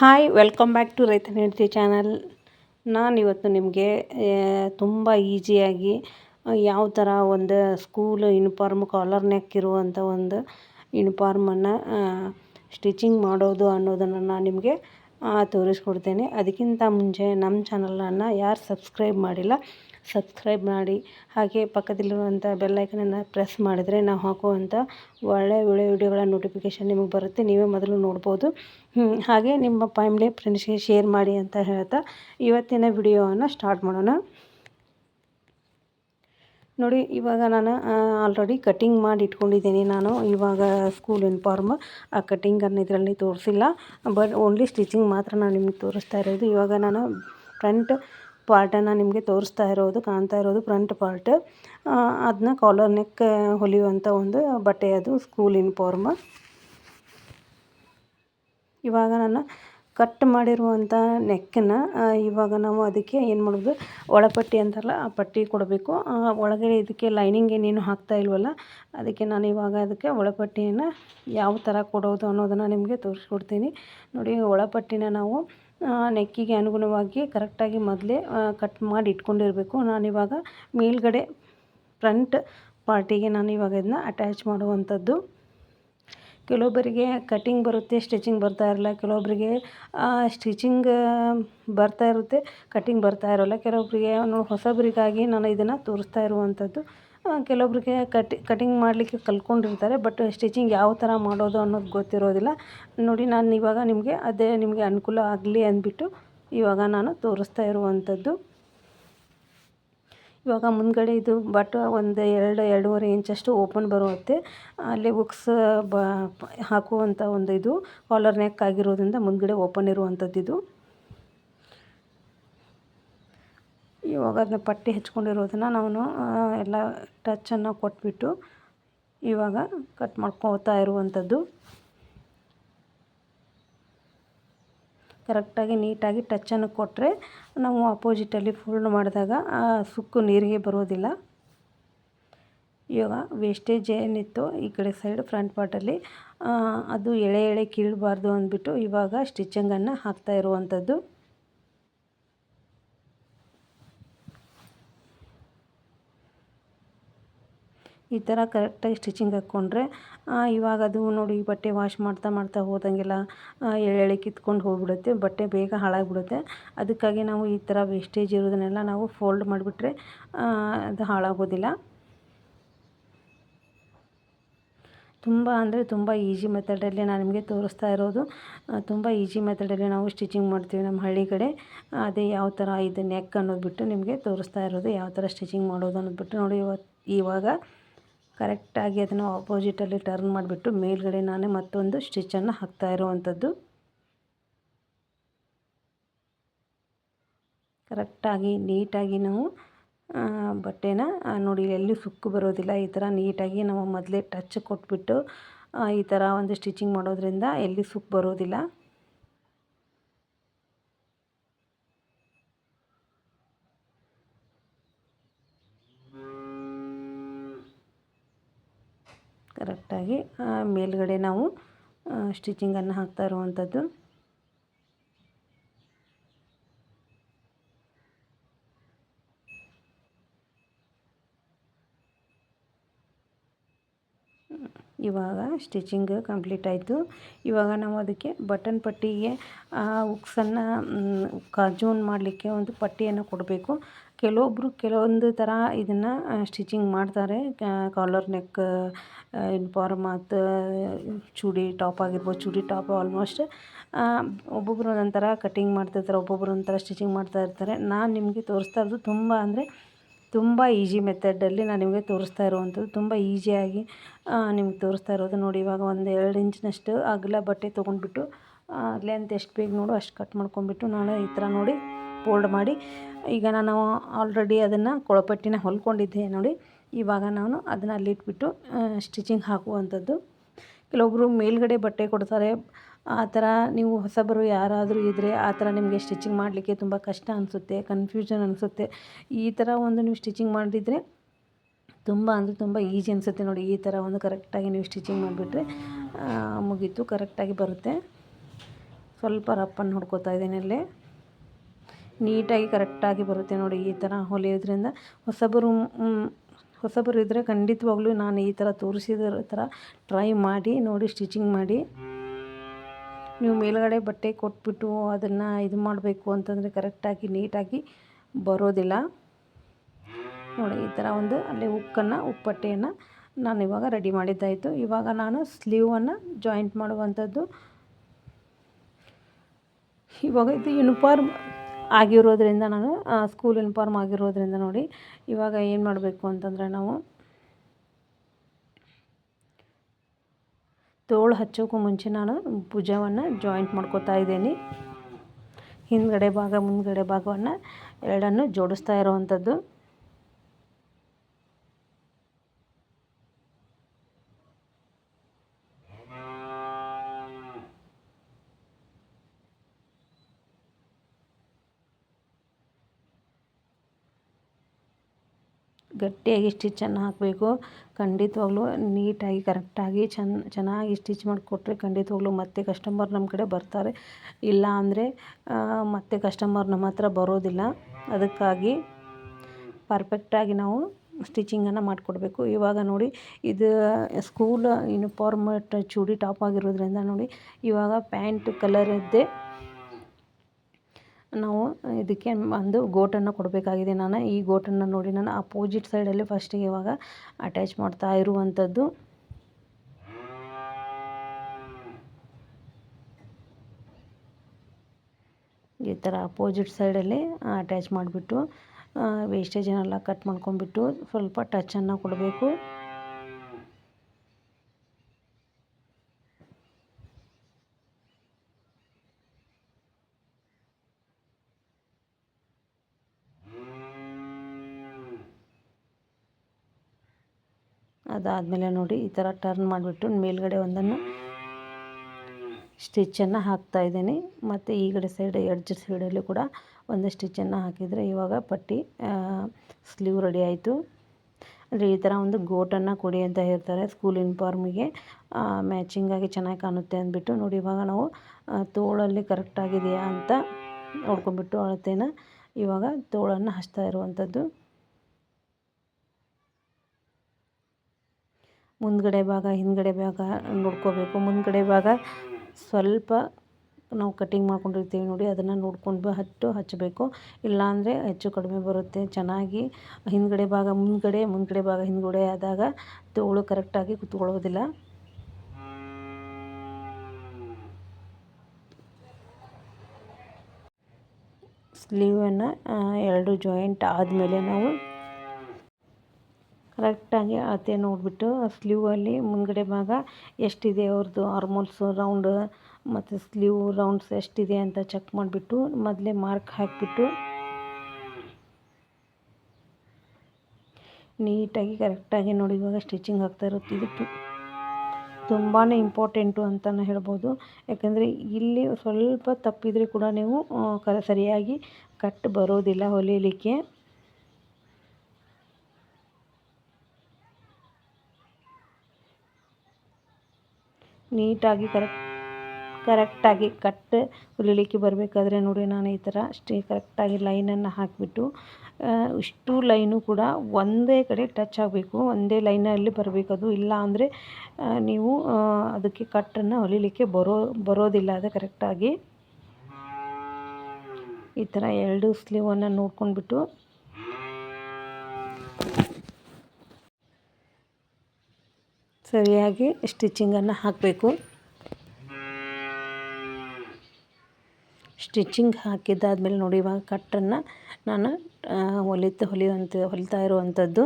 Hi welcome back to ರೈತನ ಹೆಂಡತಿ channel ನಾನು ಇವತ್ತು ನಿಮಗೆ ತುಂಬ ಈಸಿಯಾಗಿ ಯಾವ ಥರ ಒಂದು ಸ್ಕೂಲ್ ಯೂನಿಫಾರ್ಮ್ ಕಾಲರ್ ನೆಕ್ ಇರುವಂಥ ಒಂದು ಯೂನಿಫಾರ್ಮನ್ನು ಸ್ಟಿಚಿಂಗ್ ಮಾಡೋದು ಅನ್ನೋದನ್ನು ನಾನು ನಿಮಗೆ ತೋರಿಸ್ಕೊಡ್ತೇನೆ. ಅದಕ್ಕಿಂತ ಮುಂಚೆ ನಮ್ಮ ಚಾನಲನ್ನು ಯಾರು ಸಬ್ಸ್ಕ್ರೈಬ್ ಮಾಡಿಲ್ಲ ಸಬ್ಸ್ಕ್ರೈಬ್ ಮಾಡಿ ಹಾಗೆ ಪಕ್ಕದಲ್ಲಿರುವಂಥ ಬೆಲ್ಲೈಕನನ್ನು ಪ್ರೆಸ್ ಮಾಡಿದರೆ ನಾವು ಹಾಕುವಂಥ ಒಳ್ಳೆ ಒಳ್ಳೆ ವಿಡಿಯೋಗಳ ನೋಟಿಫಿಕೇಷನ್ ನಿಮಗೆ ಬರುತ್ತೆ. ನೀವೇ ಮೊದಲು ನೋಡ್ಬೋದು. ಹಾಗೆ ನಿಮ್ಮ ಫ್ಯಾಮಿಲಿ ಫ್ರೆಂಡ್ಸ್ಗೆ ಶೇರ್ ಮಾಡಿ ಅಂತ ಹೇಳ್ತಾ ಇವತ್ತಿನ ವಿಡಿಯೋವನ್ನು ಸ್ಟಾರ್ಟ್ ಮಾಡೋಣ. ನೋಡಿ, ಇವಾಗ ನಾನು ಆಲ್ರೆಡಿ ಕಟಿಂಗ್ ಮಾಡಿ ಇಟ್ಕೊಂಡಿದ್ದೀನಿ. ನಾನು ಇವಾಗ ಸ್ಕೂಲ್ ಯೂನಿಫಾರ್ಮ್ ಆ ಕಟಿಂಗನ್ನು ಇದರಲ್ಲಿ ತೋರಿಸಿಲ್ಲ. ಬಟ್ ಓನ್ಲಿ ಸ್ಟಿಚಿಂಗ್ ಮಾತ್ರ ನಾನು ನಿಮಗೆ ತೋರಿಸ್ತಾ ಇರೋದು. ಇವಾಗ ನಾನು ಫ್ರಂಟ್ ಪಾರ್ಟನ್ನು ನಿಮಗೆ ತೋರಿಸ್ತಾ ಇರೋದು, ಕಾಣ್ತಾ ಇರೋದು ಫ್ರಂಟ್ ಪಾರ್ಟ್. ಅದನ್ನ ಕಾಲರ್ ನೆಕ್ ಹೊಲಿಯುವಂಥ ಒಂದು ಬಟ್ಟೆ ಅದು, ಸ್ಕೂಲ್ ಯೂನಿಫಾರ್ಮ್. ಇವಾಗ ನಾನು ಕಟ್ ಮಾಡಿರುವಂಥ ನೆಕ್ಕನ್ನು ಇವಾಗ ನಾವು ಅದಕ್ಕೆ ಏನು ಮಾಡೋದು, ಒಳಪಟ್ಟಿ ಅಂತಾರಲ್ಲ, ಆ ಪಟ್ಟಿ ಕೊಡಬೇಕು. ಒಳಗಡೆ ಇದಕ್ಕೆ ಲೈನಿಂಗ್ ಏನೇನು ಹಾಕ್ತಾ ಇಲ್ವಲ್ಲ, ಅದಕ್ಕೆ ನಾನು ಇವಾಗ ಅದಕ್ಕೆ ಒಳಪಟ್ಟಿಯನ್ನು ಯಾವ ಥರ ಕೊಡೋದು ಅನ್ನೋದನ್ನು ನಿಮಗೆ ತೋರಿಸ್ಕೊಡ್ತೀನಿ. ನೋಡಿ, ಒಳಪಟ್ಟಿನ ನಾವು ನೆಕ್ಕಿಗೆ ಅನುಗುಣವಾಗಿ ಕರೆಕ್ಟಾಗಿ ಮೊದಲೇ ಕಟ್ ಮಾಡಿ ಇಟ್ಕೊಂಡಿರಬೇಕು. ನಾನಿವಾಗ ಮೇಲ್ಗಡೆ ಫ್ರಂಟ್ ಪಾರ್ಟಿಗೆ ನಾನು ಇವಾಗ ಇದನ್ನ ಅಟ್ಯಾಚ್ ಮಾಡುವಂಥದ್ದು. ಕೆಲವೊಬ್ಬರಿಗೆ ಕಟಿಂಗ್ ಬರುತ್ತೆ ಸ್ಟಿಚಿಂಗ್ ಬರ್ತಾ ಇರಲ್ಲ. ಕೆಲವೊಬ್ಬರಿಗೆ ಸ್ಟಿಚಿಂಗ್ ಬರ್ತಾ ಇರುತ್ತೆ ಕಟಿಂಗ್ ಬರ್ತಾ ಇರೋಲ್ಲ. ಕೆಲವೊಬ್ಬರಿಗೆ ಹೊಸಬರಿಗಾಗಿ ನಾನು ಇದನ್ನು ತೋರಿಸ್ತಾ ಇರುವಂಥದ್ದು. ಕೆಲವೊಬ್ಬರಿಗೆ ಕಟಿ ಕಟಿಂಗ್ ಮಾಡಲಿಕ್ಕೆ ಕಲ್ತ್ಕೊಂಡಿರ್ತಾರೆ, ಬಟ್ ಸ್ಟಿಚಿಂಗ್ ಯಾವ ಥರ ಮಾಡೋದು ಅನ್ನೋದು ಗೊತ್ತಿರೋದಿಲ್ಲ. ನೋಡಿ, ನಾನು ಇವಾಗ ನಿಮಗೆ ಅದೇ ನಿಮಗೆ ಅನುಕೂಲ ಆಗಲಿ ಅಂದ್ಬಿಟ್ಟು ಇವಾಗ ನಾನು ತೋರಿಸ್ತಾ ಇರುವಂಥದ್ದು. ಇವಾಗ ಮುಂದ್ಗಡೆ ಇದು ಬಟ್ ಒಂದು ಎರಡು, ಎರಡೂವರೆ ಇಂಚಷ್ಟು ಓಪನ್ ಬರುತ್ತೆ. ಅಲ್ಲಿ ಬುಕ್ಸ್ ಬ, ಹಾಕುವಂಥ ಒಂದು ಇದು, ಕಾಲರ್ ನೆಕ್ ಆಗಿರೋದ್ರಿಂದ ಮುಂದ್ಗಡೆ ಓಪನ್ ಇರುವಂಥದ್ದು ಇದು ಇವಾಗ ಅದನ್ನ ಪಟ್ಟಿ ಹೆಚ್ಕೊಂಡಿರೋದನ್ನು ನಾನು ಎಲ್ಲ ಟಚನ್ನು ಕೊಟ್ಬಿಟ್ಟು ಇವಾಗ ಕಟ್ ಮಾಡ್ಕೋತಾ ಇರುವಂಥದ್ದು ಕರೆಕ್ಟಾಗಿ ನೀಟಾಗಿ ಟಚ್ಚನ್ನು ಕೊಟ್ಟರೆ ನಾವು ಅಪೋಸಿಟಲ್ಲಿ ಫೋಲ್ಡ್ ಮಾಡಿದಾಗ ಸುಕ್ಕು ನೀರಿಗೆ ಬರೋದಿಲ್ಲ. ಇವಾಗ ವೇಸ್ಟೇಜ್ ಏನಿತ್ತು ಈ ಕಡೆ ಸೈಡ್ ಫ್ರಂಟ್ ಪಾರ್ಟಲ್ಲಿ ಅದು ಎಳೆ ಎಳೆ ಕೀಳಬಾರ್ದು ಅಂದ್ಬಿಟ್ಟು ಇವಾಗ ಸ್ಟಿಚಿಂಗನ್ನು ಹಾಕ್ತಾ ಇರುವಂಥದ್ದು ಈ ಥರ ಕರೆಕ್ಟಾಗಿ ಸ್ಟಿಚಿಂಗ್ ಹಾಕ್ಕೊಂಡ್ರೆ ಇವಾಗ ಅದು ನೋಡಿ ಬಟ್ಟೆ ವಾಶ್ ಮಾಡ್ತಾ ಮಾಡ್ತಾ ಹೋದಂಗೆಲ್ಲ ಎಳೆ ಕಿತ್ಕೊಂಡು ಹೋಗ್ಬಿಡುತ್ತೆ, ಬಟ್ಟೆ ಬೇಗ ಹಾಳಾಗಿಬಿಡುತ್ತೆ. ಅದಕ್ಕಾಗಿ ನಾವು ಈ ಥರ ವೇಸ್ಟೇಜ್ ಇರೋದನ್ನೆಲ್ಲ ನಾವು ಫೋಲ್ಡ್ ಮಾಡಿಬಿಟ್ರೆ ಅದು ಹಾಳಾಗೋದಿಲ್ಲ. ತುಂಬ ಅಂದರೆ ತುಂಬ ಈಜಿ ಮೆಥಡಲ್ಲಿ ನಾನು ನಿಮಗೆ ತೋರಿಸ್ತಾ ಇರೋದು. ತುಂಬ ಈಜಿ ಮೆಥಡಲ್ಲಿ ನಾವು ಸ್ಟಿಚಿಂಗ್ ಮಾಡ್ತೀವಿ ನಮ್ಮ ಹಳ್ಳಿ ಕಡೆ. ಅದೇ ಯಾವ ಥರ ಇದು ನೆಕ್ ಅನ್ನೋದು ಬಿಟ್ಟು ನಿಮಗೆ ತೋರಿಸ್ತಾ ಇರೋದು, ಯಾವ ಥರ ಸ್ಟಿಚಿಂಗ್ ಮಾಡೋದು ಅನ್ನೋದು ಬಿಟ್ಟು ನೋಡಿ ಇವತ್ತು ಇವಾಗ. ಕರೆಕ್ಟಾಗಿ ಅದನ್ನು ಆಪೋಸಿಟಲ್ಲಿ ಟರ್ನ್ ಮಾಡಿಬಿಟ್ಟು ಮೇಲ್ಗಡೆ ನಾನೇ ಮತ್ತೊಂದು ಸ್ಟಿಚ್ಚನ್ನು ಹಾಕ್ತಾ ಇರುವಂಥದ್ದು. ಕರೆಕ್ಟಾಗಿ, ನೀಟಾಗಿ ನಾವು ಬಟ್ಟೆನ ನೋಡಿ ಎಲ್ಲಿ ಸುಕ್ಕು ಬರೋದಿಲ್ಲ, ಈ ಥರ ನೀಟಾಗಿ ನಾವು ಮೊದಲೇ ಟಚ್ ಕೊಟ್ಬಿಟ್ಟು ಈ ಥರ ಒಂದು ಸ್ಟಿಚಿಂಗ್ ಮಾಡೋದ್ರಿಂದ ಎಲ್ಲಿ ಸುಕ್ಕು ಬರೋದಿಲ್ಲ. ಕರೆಕ್ಟಾಗಿ ಮೇಲ್ಗಡೆ ನಾವು ಸ್ಟಿಚಿಂಗನ್ನು ಹಾಕ್ತಾ ಇರುವಂಥದ್ದು. ಇವಾಗ ಸ್ಟಿಚಿಂಗ್ ಕಂಪ್ಲೀಟ್ ಆಯಿತು. ಇವಾಗ ನಾವು ಅದಕ್ಕೆ ಬಟನ್ ಪಟ್ಟಿಗೆ ಉಕ್ಸನ್ನು ಕಾಜೂನ್ ಮಾಡಲಿಕ್ಕೆ ಒಂದು ಪಟ್ಟಿಯನ್ನು ಕೊಡಬೇಕು. ಕೆಲವೊಬ್ಬರು ಕೆಲವೊಂದು ಥರ ಇದನ್ನು ಸ್ಟಿಚಿಂಗ್ ಮಾಡ್ತಾರೆ. ಕಾಲರ್ ನೆಕ್ ಯೂನಿಫಾರ್ಮ್ ಮತ್ತು ಚೂಡಿ ಟಾಪ್ ಆಗಿರ್ಬೋದು, ಚೂಡಿ ಟಾಪ್ ಆಲ್ಮೋಸ್ಟ್ ಒಬ್ಬೊಬ್ರು ಒಂದೊಂದು ಥರ ಕಟಿಂಗ್ ಮಾಡ್ತಿರ್ತಾರೆ ಒಬ್ಬೊಬ್ಬರು ಒಂಥರ ಸ್ಟಿಚಿಂಗ್ ಮಾಡ್ತಾ ಇರ್ತಾರೆ. ನಾನು ನಿಮಗೆ ತೋರಿಸ್ತಾ ಇರೋದು ತುಂಬ ಅಂದರೆ ತುಂಬ ಈಜಿ ಮೆಥಡಲ್ಲಿ ನಾನು ನಿಮಗೆ ತೋರಿಸ್ತಾ ಇರುವಂಥದ್ದು. ತುಂಬ ಈಸಿಯಾಗಿ ನಿಮ್ಗೆ ತೋರಿಸ್ತಾ ಇರೋದು. ನೋಡಿ, ಇವಾಗ ಒಂದು ಎರಡು ಇಂಚಿನಷ್ಟು ಅಗಲ ಬಟ್ಟೆ ತೊಗೊಂಡ್ಬಿಟ್ಟು ಲೆಂತ್ ಎಷ್ಟು ಬೇಗ ನೋಡು ಅಷ್ಟು ಕಟ್ ಮಾಡ್ಕೊಂಡ್ಬಿಟ್ಟು ನಾನು ಈ ಥರ ನೋಡಿ ಫೋಲ್ಡ್ ಮಾಡಿ ಈಗ ನಾನು ಆಲ್ರೆಡಿ ಅದನ್ನು ಕೊಳಪಟ್ಟಿನ ಹೊಲ್ಕೊಂಡಿದ್ದೆ ನೋಡಿ. ಇವಾಗ ನಾನು ಅದನ್ನು ಅಲ್ಲಿಟ್ಬಿಟ್ಟು ಸ್ಟಿಚಿಂಗ್ ಹಾಕುವಂಥದ್ದು. ಕೆಲವೊಬ್ಬರು ಮೇಲ್ಗಡೆ ಬಟ್ಟೆ ಕೊಡ್ತಾರೆ. ಆ ಥರ ನೀವು ಹೊಸಬರು ಯಾರಾದರೂ ಇದ್ದರೆ ಆ ಥರ ನಿಮಗೆ ಸ್ಟಿಚಿಂಗ್ ಮಾಡಲಿಕ್ಕೆ ತುಂಬ ಕಷ್ಟ ಅನಿಸುತ್ತೆ ಕನ್ಫ್ಯೂಷನ್ ಅನಿಸುತ್ತೆ. ಈ ಥರ ಒಂದು ನೀವು ಸ್ಟಿಚಿಂಗ್ ಮಾಡಿದರೆ ತುಂಬ ಅಂದರೆ ತುಂಬ ಈಜಿ ಅನಿಸುತ್ತೆ ನೋಡಿ. ಈ ಥರ ಒಂದು ಕರೆಕ್ಟಾಗಿ ನೀವು ಸ್ಟಿಚಿಂಗ್ ಮಾಡಿಬಿಟ್ರೆ ಮುಗೀತು ಕರೆಕ್ಟಾಗಿ ಬರುತ್ತೆ. ಸ್ವಲ್ಪ ರಪ್ಪನ್ನು ಹುಡ್ಕೋತಾ ಇದ್ದೀನಿ ಇಲ್ಲಿ. ನೀಟಾಗಿ ಕರೆಕ್ಟಾಗಿ ಬರುತ್ತೆ ನೋಡಿ ಈ ಥರ ಹೊಲಿಯೋದ್ರಿಂದ. ಹೊಸಬರು ಹೊಸಬರು ಇದ್ದರೆ ಖಂಡಿತವಾಗ್ಲೂ ನಾನು ಈ ಥರ ತೋರಿಸಿದ ಥರ ಟ್ರೈ ಮಾಡಿ, ನೋಡಿ ಸ್ಟಿಚಿಂಗ್ ಮಾಡಿ. ನೀವು ಮೇಲುಗಡೆ ಬಟ್ಟೆ ಕೊಟ್ಬಿಟ್ಟು ಅದನ್ನು ಇದು ಮಾಡಬೇಕು ಅಂತಂದರೆ ಕರೆಕ್ಟಾಗಿ, ನೀಟಾಗಿ ಬರೋದಿಲ್ಲ. ನೋಡಿ, ಈ ಥರ ಒಂದು ಅಲ್ಲಿ ಉಕ್ಕನ್ನು, ಉಪ್ಪಟ್ಟೆಯನ್ನು ನಾನು ಇವಾಗ ರೆಡಿ ಮಾಡಿದ್ದಾಯಿತು. ಇವಾಗ ನಾನು ಸ್ಲೀವನ್ನು ಜಾಯಿಂಟ್ ಮಾಡುವಂಥದ್ದು. ಇವಾಗ ಇದು ಯೂನಿಫಾರ್ಮ್ ಆಗಿರೋದ್ರಿಂದ ನಾನು ಸ್ಕೂಲ್ ಯೂನಿಫಾರ್ಮ್ ಆಗಿರೋದ್ರಿಂದ ನೋಡಿ ಇವಾಗ ಏನು ಮಾಡಬೇಕು ಅಂತಂದರೆ ನಾವು ತೋಳು ಹಚ್ಚೋಕ್ಕೂ ಮುಂಚೆ ನಾನು ಭುಜವನ್ನು ಜಾಯಿಂಟ್ ಮಾಡ್ಕೋತಾ ಇದ್ದೀನಿ. ಹಿಂದ್ಗಡೆ ಭಾಗ, ಮುಂದ್ಗಡೆ ಭಾಗವನ್ನು ಎರಡನ್ನು ಜೋಡಿಸ್ತಾ ಇರೋವಂಥದ್ದು. ಗಟ್ಟಿಯಾಗಿ ಸ್ಟಿಚ್ಚನ್ನು ಹಾಕಬೇಕು. ಖಂಡಿತವಾಗ್ಲೂ ನೀಟಾಗಿ ಕರೆಕ್ಟಾಗಿ ಚೆನ್ನ ಚೆನ್ನಾಗಿ ಸ್ಟಿಚ್ ಮಾಡಿಕೊಟ್ರೆ ಖಂಡಿತವಾಗ್ಲೂ ಮತ್ತೆ ಕಸ್ಟಮರ್ ನಮ್ಮ ಕಡೆ ಬರ್ತಾರೆ. ಇಲ್ಲ ಅಂದರೆ ಮತ್ತೆ ಕಸ್ಟಮರ್ ನಮ್ಮ ಹತ್ರ ಬರೋದಿಲ್ಲ. ಅದಕ್ಕಾಗಿ ಪರ್ಫೆಕ್ಟಾಗಿ ನಾವು ಸ್ಟಿಚಿಂಗನ್ನು ಮಾಡಿಕೊಡ್ಬೇಕು. ಇವಾಗ ನೋಡಿ, ಇದು ಸ್ಕೂಲ್ ಯೂನಿಫಾರ್ಮ್ ಚೂಡಿ ಟಾಪ್ ಆಗಿರೋದ್ರಿಂದ ನೋಡಿ, ಇವಾಗ ಪ್ಯಾಂಟ್ ಕಲರದ್ದೇ ನಾವು ಇದಕ್ಕೆ ಒಂದು ಗೋಟನ್ನು ಕೊಡಬೇಕಾಗಿದೆ. ನಾನು ಈ ಗೋಟನ್ನು ನೋಡಿ ನಾನು ಅಪೋಸಿಟ್ ಸೈಡಲ್ಲಿ ಫಸ್ಟಿಗೆ ಇವಾಗ ಅಟ್ಯಾಚ್ ಮಾಡ್ತಾ ಇರುವಂಥದ್ದು. ಈ ಥರ ಅಪೋಸಿಟ್ ಸೈಡಲ್ಲಿ ಅಟ್ಯಾಚ್ ಮಾಡಿಬಿಟ್ಟು ವೇಸ್ಟೇಜನ್ನೆಲ್ಲ ಕಟ್ ಮಾಡ್ಕೊಂಡ್ಬಿಟ್ಟು ಸ್ವಲ್ಪ ಟಚನ್ನು ಕೊಡಬೇಕು. ಅದಾದಮೇಲೆ ನೋಡಿ ಈ ಥರ ಟರ್ನ್ ಮಾಡಿಬಿಟ್ಟು ಮೇಲ್ಗಡೆ ಒಂದನ್ನು ಸ್ಟಿಚ್ಚನ್ನು ಹಾಕ್ತಾ ಇದ್ದೀನಿ. ಮತ್ತು ಈ ಕಡೆ ಸೈಡ್ ಎಡ್ಜ್ ಸೈಡಲ್ಲಿ ಕೂಡ ಒಂದು ಸ್ಟಿಚ್ಚನ್ನು ಹಾಕಿದರೆ ಇವಾಗ ಪಟ್ಟಿ ಸ್ಲೀವ್ ರೆಡಿ ಆಯಿತು. ಅಂದರೆ ಈ ಥರ ಒಂದು ಗೋಟನ್ನು ಕೊಡಿ ಅಂತ ಹೇಳ್ತಾರೆ ಸ್ಕೂಲ್ ಯೂನಿಫಾರ್ಮಿಗೆ ಮ್ಯಾಚಿಂಗಾಗಿ ಚೆನ್ನಾಗಿ ಕಾಣುತ್ತೆ ಅಂದ್ಬಿಟ್ಟು ನೋಡಿ ಇವಾಗ ನಾವು ತೋಳಲ್ಲಿ ಕರೆಕ್ಟಾಗಿದೆಯಾ ಅಂತ ನೋಡ್ಕೊಂಬಿಟ್ಟು ಅಳತೆನ ಇವಾಗ ತೋಳನ್ನು ಹಚ್ತಾ ಇರುವಂಥದ್ದು. ಮುಂದ್ಗಡೆ ಭಾಗ, ಹಿಂದುಗಡೆ ಭಾಗ ನೋಡ್ಕೋಬೇಕು. ಮುಂದುಗಡೆ ಭಾಗ ಸ್ವಲ್ಪ ನಾವು ಕಟ್ಟಿಂಗ್ ಮಾಡ್ಕೊಂಡಿರ್ತೀವಿ ನೋಡಿ, ಅದನ್ನು ನೋಡ್ಕೊಂಡು ಹಟ್ಟು ಹಚ್ಚಬೇಕು. ಇಲ್ಲಾಂದರೆ ಹೆಚ್ಚು ಕಡಿಮೆ ಬರುತ್ತೆ. ಚೆನ್ನಾಗಿ ಹಿಂದುಗಡೆ ಭಾಗ ಮುಂದುಗಡೆ ಮುಂದುಗಡೆ ಭಾಗ ಹಿಂದುಗಡೆ ಆದಾಗ ತೋಳು ಕರೆಕ್ಟಾಗಿ ಕುತ್ಕೊಳ್ಳೋದಿಲ್ಲ. ಸ್ಲೀವನ್ನು ಎರಡು ಜಾಯಿಂಟ್ ಆದಮೇಲೆ ನಾವು ಕರೆಕ್ಟಾಗಿ ಅಳತೆ ನೋಡಿಬಿಟ್ಟು ಸ್ಲೀವಲ್ಲಿ ಮುಂದ್ಗಡೆ ಭಾಗ ಎಷ್ಟಿದೆ ಅವ್ರದ್ದು ಆರ್ಮೋಲ್ಸು ರೌಂಡ್ ಮತ್ತು ಸ್ಲೀವ್ ರೌಂಡ್ಸ್ ಎಷ್ಟಿದೆ ಅಂತ ಚೆಕ್ ಮಾಡಿಬಿಟ್ಟು ಮೊದಲೇ ಮಾರ್ಕ್ ಹಾಕಿಬಿಟ್ಟು ನೀಟಾಗಿ ಕರೆಕ್ಟಾಗಿ ನೋಡಿ ಇವಾಗ ಸ್ಟಿಚಿಂಗ್ ಆಗ್ತಾ ಇರುತ್ತೆ ಇದು ತುಂಬಾ ಇಂಪಾರ್ಟೆಂಟು ಅಂತಲೇ ಹೇಳ್ಬೋದು. ಯಾಕಂದರೆ ಇಲ್ಲಿ ಸ್ವಲ್ಪ ತಪ್ಪಿದರೆ ಕೂಡ ನೀವು ಕ ಸರಿಯಾಗಿ ಕಟ್ ಬರೋದಿಲ್ಲ ಹೊಲಿಯಲಿಕ್ಕೆ ನೀಟಾಗಿ ಕರೆಕ್ಟ್, ಕರೆಕ್ಟಾಗಿ ಕಟ್ ಹೊಲಿಲಿಕ್ಕೆ ಬರಬೇಕಾದ್ರೆ ನೋಡಿ ನಾನು ಈ ಥರ ಅಷ್ಟೇ ಕರೆಕ್ಟಾಗಿ ಲೈನನ್ನು ಹಾಕಿಬಿಟ್ಟು ಇಷ್ಟು ಲೈನು ಕೂಡ ಒಂದೇ ಕಡೆ ಟಚ್ ಆಗಬೇಕು, ಒಂದೇ ಲೈನಲ್ಲಿ ಬರಬೇಕು. ಅದು ಇಲ್ಲ ಅಂದರೆ ನೀವು ಅದಕ್ಕೆ ಕಟ್ಟನ್ನು ಹೊಲಿಲಿಕ್ಕೆ ಬರೋ, ಬರೋದಿಲ್ಲ. ಅದು ಕರೆಕ್ಟಾಗಿ ಈ ಥರ ಎರಡು ಸ್ಲೀವನ್ನು ನೋಡ್ಕೊಂಡ್ಬಿಟ್ಟು ಸರಿಯಾಗಿ ಸ್ಟಿಚಿಂಗನ್ನು ಹಾಕಬೇಕು. ಸ್ಟಿಚಿಂಗ್ ಹಾಕಿದ್ದಾದಮೇಲೆ ನೋಡಿ, ಇವಾಗ ಕಟ್ಟನ್ನು ನಾನು ಹೊಲಿತ ಹೊಲಿಯುವಂಥ ಹೊಲಿತಾ ಇರುವಂಥದ್ದು.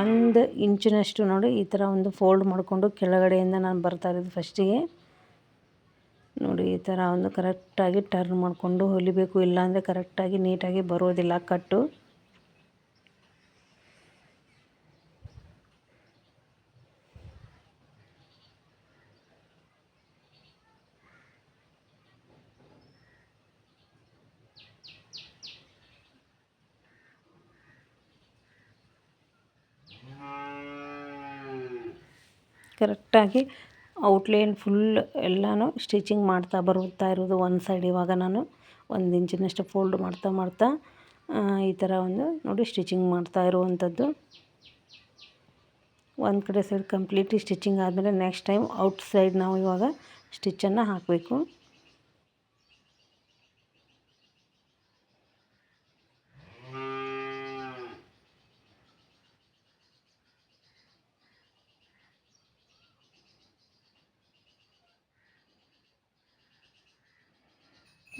ಒಂದು ಇಂಚಿನಷ್ಟು ನೋಡಿ ಈ ಥರ ಒಂದು ಫೋಲ್ಡ್ ಮಾಡಿಕೊಂಡು ಕೆಳಗಡೆಯಿಂದ ನಾನು ಬರ್ತಾ ಇರೋದು ಫಸ್ಟಿಗೆ. ನೋಡಿ, ಈ ಥರ ಒಂದು ಕರೆಕ್ಟಾಗಿ ಟರ್ನ್ ಮಾಡಿಕೊಂಡು ಹೊಲಿಬೇಕು, ಇಲ್ಲಾಂದರೆ ಕರೆಕ್ಟಾಗಿ ನೀಟಾಗಿ ಬರೋದಿಲ್ಲ ಕಟ್ಟು. ಕರೆಕ್ಟಾಗಿ ಔಟ್ಲೈನ್ ಫುಲ್ ಎಲ್ಲನೂ ಸ್ಟಿಚಿಂಗ್ ಮಾಡ್ತಾ ಬರುತ್ತಾ ಇರೋದು ಒಂದು ಸೈಡ್ ಇವಾಗ ನಾನು. ಒಂದು ಇಂಚಿನಷ್ಟು ಫೋಲ್ಡ್ ಮಾಡ್ತಾ ಮಾಡ್ತಾ ಈ ಥರ ಒಂದು ನೋಡಿ ಸ್ಟಿಚಿಂಗ್ ಮಾಡ್ತಾ ಇರುವಂಥದ್ದು. ಒಂದು ಕಡೆ ಸೈಡ್ ಕಂಪ್ಲೀಟ್ಲಿ ಸ್ಟಿಚಿಂಗ್ ಆದಮೇಲೆ ನೆಕ್ಸ್ಟ್ ಟೈಮ್ ಔಟ್ ಸೈಡ್ ನಾವು ಇವಾಗ ಸ್ಟಿಚ್ಚನ್ನು ಹಾಕಬೇಕು.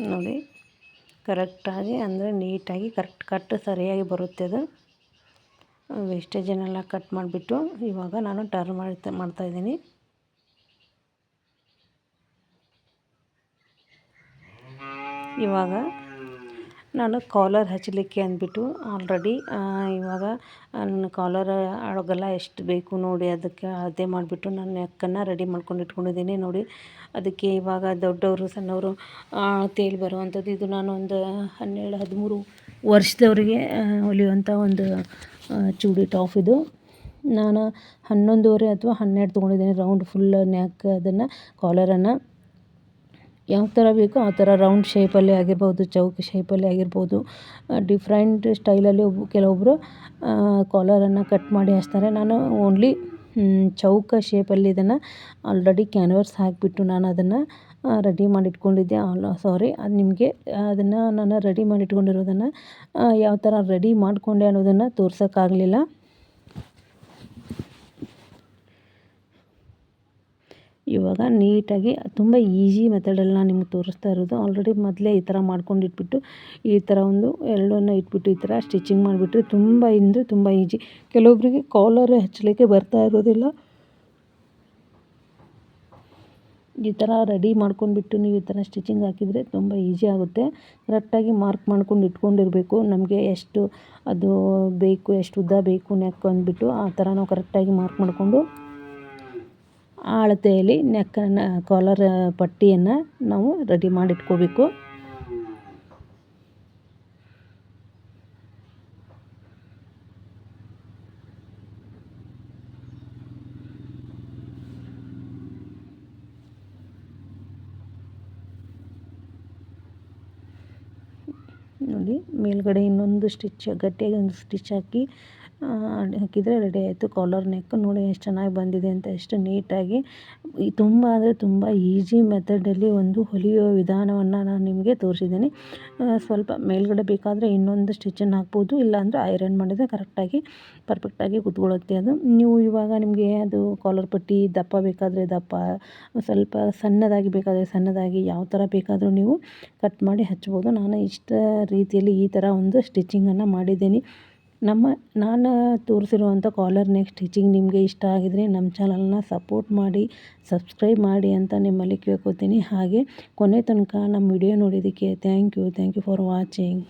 ನೋಡಿ, ಕರೆಕ್ಟಾಗಿ ಅಂದರೆ ನೀಟಾಗಿ ಕರೆಕ್ಟ್ ಕಟ್ ಸರಿಯಾಗಿ ಬರುತ್ತೆ ಅದು. ವೇಸ್ಟೇಜನ್ನೆಲ್ಲ ಕಟ್ ಮಾಡಿಬಿಟ್ಟು ಇವಾಗ ನಾನು ಟರ್ನ್ ಮಾಡ್ತಾ ಮಾಡ್ತಾಯಿದ್ದೀನಿ ಇವಾಗ ನಾನು ಕಾಲರ್ ಹಚ್ಚಲಿಕ್ಕೆ ಅಂದ್ಬಿಟ್ಟು ಆಲ್ರೆಡಿ ಇವಾಗ ನನ್ನ ಕಾಲರ್ ಅಳಗಲ್ಲ, ಎಷ್ಟು ಬೇಕು ನೋಡಿ ಅದಕ್ಕೆ ಅದೇ ಮಾಡಿಬಿಟ್ಟು ನನ್ನ ನೆಕ್ಕನ್ನು ರೆಡಿ ಮಾಡ್ಕೊಂಡು ಇಟ್ಕೊಂಡಿದ್ದೀನಿ ನೋಡಿ. ಅದಕ್ಕೆ ಇವಾಗ ದೊಡ್ಡವರು, ಸಣ್ಣವರು ತೇಲಿ ಬರುವಂಥದ್ದು ಇದು ನಾನು ಒಂದು ಹನ್ನೆರಡು, ಹದಿಮೂರು ವರ್ಷದವರಿಗೆ ಹೊಲಿಯುವಂಥ ಒಂದು ಚೂಡಿ ಟಾಪ್ ಇದು. ನಾನು ಹನ್ನೊಂದುವರೆ ಅಥವಾ ಹನ್ನೆರಡು ತೊಗೊಂಡಿದ್ದೀನಿ ರೌಂಡ್ ಫುಲ್ ನೆಕ್ ಅದನ್ನು ಕಾಲರನ್ನು ಯಾವ ಥರ ಬೇಕೋ ಆ ಥರ ರೌಂಡ್ ಶೇಪಲ್ಲೇ ಆಗಿರ್ಬೋದು, ಚೌಕ ಶೇಪಲ್ಲೇ ಆಗಿರ್ಬೋದು. ಡಿಫ್ರೆಂಟ್ ಸ್ಟೈಲಲ್ಲಿ ಒಬ್ಬ ಕೆಲವೊಬ್ಬರು ಕಾಲರನ್ನು ಕಟ್ ಮಾಡಿ ಹಚ್ತಾರೆ ನಾನು ಓನ್ಲಿ ಚೌಕ ಶೇಪಲ್ಲಿ ಇದನ್ನು ಆಲ್ರೆಡಿ ಕ್ಯಾನ್ವರ್ಸ್ ಹಾಕಿಬಿಟ್ಟು ನಾನು ಅದನ್ನು ರೆಡಿ ಮಾಡಿಟ್ಕೊಂಡಿದ್ದೆ. ಅಲ್ಲ ಸಾರಿ ಅದು ನಿಮಗೆ, ಅದನ್ನು ನಾನು ರೆಡಿ ಮಾಡಿ ಇಟ್ಕೊಂಡಿರೋದನ್ನು ಯಾವ ಥರ ರೆಡಿ ಮಾಡಿಕೊಂಡೆ ಅನ್ನೋದನ್ನು ತೋರ್ಸೋಕ್ಕಾಗಲಿಲ್ಲ. ಇವಾಗ ನೀಟಾಗಿ ತುಂಬ ಈಸಿ ಮೆಥಡಲ್ಲಿ ನಾನು ನಿಮ್ಗೆ ತೋರಿಸ್ತಾ ಇರೋದು. ಆಲ್ರೆಡಿ ಮೊದಲೇ ಈ ಥರ ಮಾಡ್ಕೊಂಡು ಇಟ್ಬಿಟ್ಟು ಈ ಥರ ಒಂದು ಎರಡನ್ನು ಇಟ್ಬಿಟ್ಟು ಈ ಥರ ಸ್ಟಿಚಿಂಗ್ ಮಾಡಿಬಿಟ್ರೆ ತುಂಬ ಅಂದರೆ ತುಂಬ ಈಜಿ. ಕೆಲವೊಬ್ಬರಿಗೆ ಕಾಲರ್ ಹಚ್ಚಲಿಕ್ಕೆ ಬರ್ತಾ ಇರೋದಿಲ್ಲ. ಈ ಥರ ರೆಡಿ ಮಾಡ್ಕೊಂಡ್ಬಿಟ್ಟು ನೀವು ಈ ಥರ ಸ್ಟಿಚಿಂಗ್ ಹಾಕಿದರೆ ತುಂಬ ಈಸಿ ಆಗುತ್ತೆ. ಕರೆಕ್ಟಾಗಿ ಮಾರ್ಕ್ ಮಾಡ್ಕೊಂಡು ಇಟ್ಕೊಂಡಿರಬೇಕು. ನಮಗೆ ಎಷ್ಟು ಅದು ಬೇಕು, ಎಷ್ಟು ಉದ್ದ ಬೇಕು ನೆಕ್ ಅಂದ್ಬಿಟ್ಟು ಆ ಥರ ನಾವು ಕರೆಕ್ಟಾಗಿ ಮಾರ್ಕ್ ಮಾಡಿಕೊಂಡು ಅಳತೆಯಲ್ಲಿ ನೆಕ್ಕನ್ನು ಕಾಲರ್ ಪಟ್ಟಿಯನ್ನು ನಾವು ರೆಡಿ ಮಾಡಿಟ್ಕೋಬೇಕು. ನೋಡಿ, ಮೇಲ್ಗಡೆ ಇನ್ನೊಂದು ಸ್ಟಿಚ್ ಗಟ್ಟಿಯಾಗಿ ಒಂದು ಸ್ಟಿಚ್ ಹಾಕಿ ಹಾಕಿದರೆ ರೆಡಿ ಆಯಿತು. ಕಾಲರ್ ನೆಕ್ ನೋಡಿ ಎಷ್ಟು ಚೆನ್ನಾಗಿ ಬಂದಿದೆ ಅಂತ ಎಷ್ಟು ನೀಟಾಗಿ ತುಂಬ ಅಂದರೆ ತುಂಬ ಈಜಿ ಮೆಥಡಲ್ಲಿ ಒಂದು ಹೊಲಿಯೋ ವಿಧಾನವನ್ನು ನಾನು ನಿಮಗೆ ತೋರಿಸಿದ್ದೀನಿ. ಸ್ವಲ್ಪ ಮೇಲ್ಗಡೆ ಬೇಕಾದರೆ ಇನ್ನೊಂದು ಸ್ಟಿಚನ್ನು ಹಾಕ್ಬೋದು, ಇಲ್ಲಾಂದರೆ ಐರನ್ ಮಾಡಿದರೆ ಕರೆಕ್ಟಾಗಿ ಪರ್ಫೆಕ್ಟಾಗಿ ಕುತ್ಕೊಳ್ಳುತ್ತೆ ಅದು. ನೀವು ಇವಾಗ ನಿಮಗೆ ಅದು ಕಾಲರ್ ಪಟ್ಟಿ, ದಪ್ಪ ಬೇಕಾದರೆ ದಪ್ಪ, ಸ್ವಲ್ಪ ಸಣ್ಣದಾಗಿ ಬೇಕಾದರೆ ಸಣ್ಣದಾಗಿ ಯಾವ ಥರ ಬೇಕಾದರೂ ನೀವು ಕಟ್ ಮಾಡಿ ಹಚ್ಬೋದು. ನಾನು ಇಷ್ಟ ರೀತಿಯಲ್ಲಿ ಈ ಥರ ಒಂದು ಸ್ಟಿಚಿಂಗನ್ನು ಮಾಡಿದ್ದೀನಿ. ನಮ್ಮ, ನಾನು ತೋರಿಸಿರುವಂಥ ಕಾಲರ್ ನೆಕ್ ಸ್ಟಿಚಿಂಗ್ ನಿಮಗೆ ಇಷ್ಟ ಆಗಿದರೆ ನಮ್ಮ ಚಾನಲ್ನ ಸಪೋರ್ಟ್ ಮಾಡಿ ಸಬ್ಸ್ಕ್ರೈಬ್ ಮಾಡಿ ಅಂತ ನಿಮ್ಮಲ್ಲಿ ಕೇಳ್ಕೊತೀನಿ. ಹಾಗೆ ಕೊನೆ ತನಕ ನಮ್ಮ ವಿಡಿಯೋ ನೋಡಿದ್ದಕ್ಕೆ thank you thank you for watching